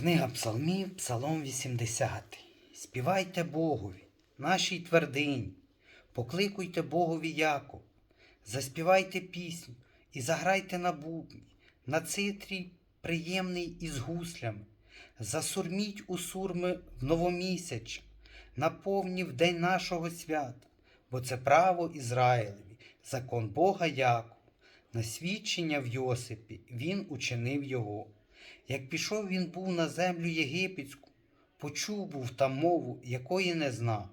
Книга Псалмів, Псалом 80. Співайте Богові, нашій твердині, покликуйте Богові Яков, заспівайте пісню і заграйте на бубні, на цитрі приємний із гуслями, засурміть у сурми в новомісяч, наповні в день нашого свята, бо це право Ізраїлеві, закон Бога Якова, на свідчення в Йосипі він учинив його. Як пішов він був на землю єгипетську, почув був там мову, якої не знав.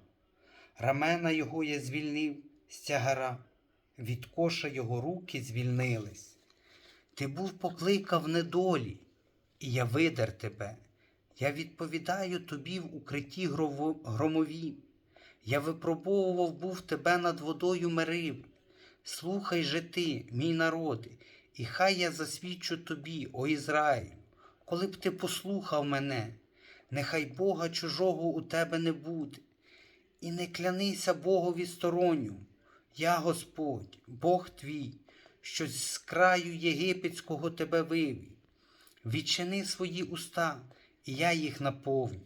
Рамена його я звільнив з тягара, від коша його руки звільнились. Ти був покликав недолі, і я видер тебе. Я відповідаю тобі в укритті громові. Я випробовував був тебе над водою Мериб. Слухай же ти, мій народи, і хай я засвідчу тобі, о Ізраїлю, коли б ти послухав мене, нехай Бога чужого у тебе не буде, і не клянися Богові сторонню. Я Господь, Бог твій, що з краю єгипетського тебе вивів. Відчини свої уста, і я їх наповню.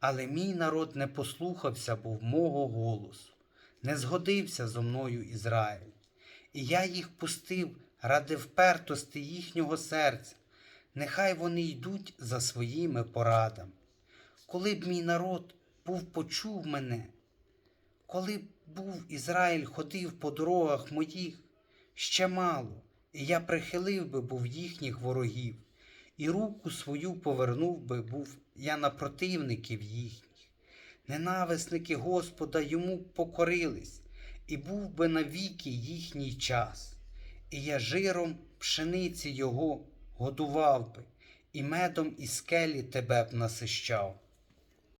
Але мій народ не послухався був мого голосу, не згодився зо мною Ізраїль. І я їх пустив ради впертости їхнього серця, нехай вони йдуть за своїми порадами. Коли б мій народ був почув мене, коли б був Ізраїль ходив по дорогах моїх, ще мало, і я прихилив би був їхніх ворогів, і руку свою повернув би був я на противників їхніх. Ненависники Господа йому покорились, і був би навіки їхній час. І я жиром пшениці його годував би, і медом і скелі тебе б насищав.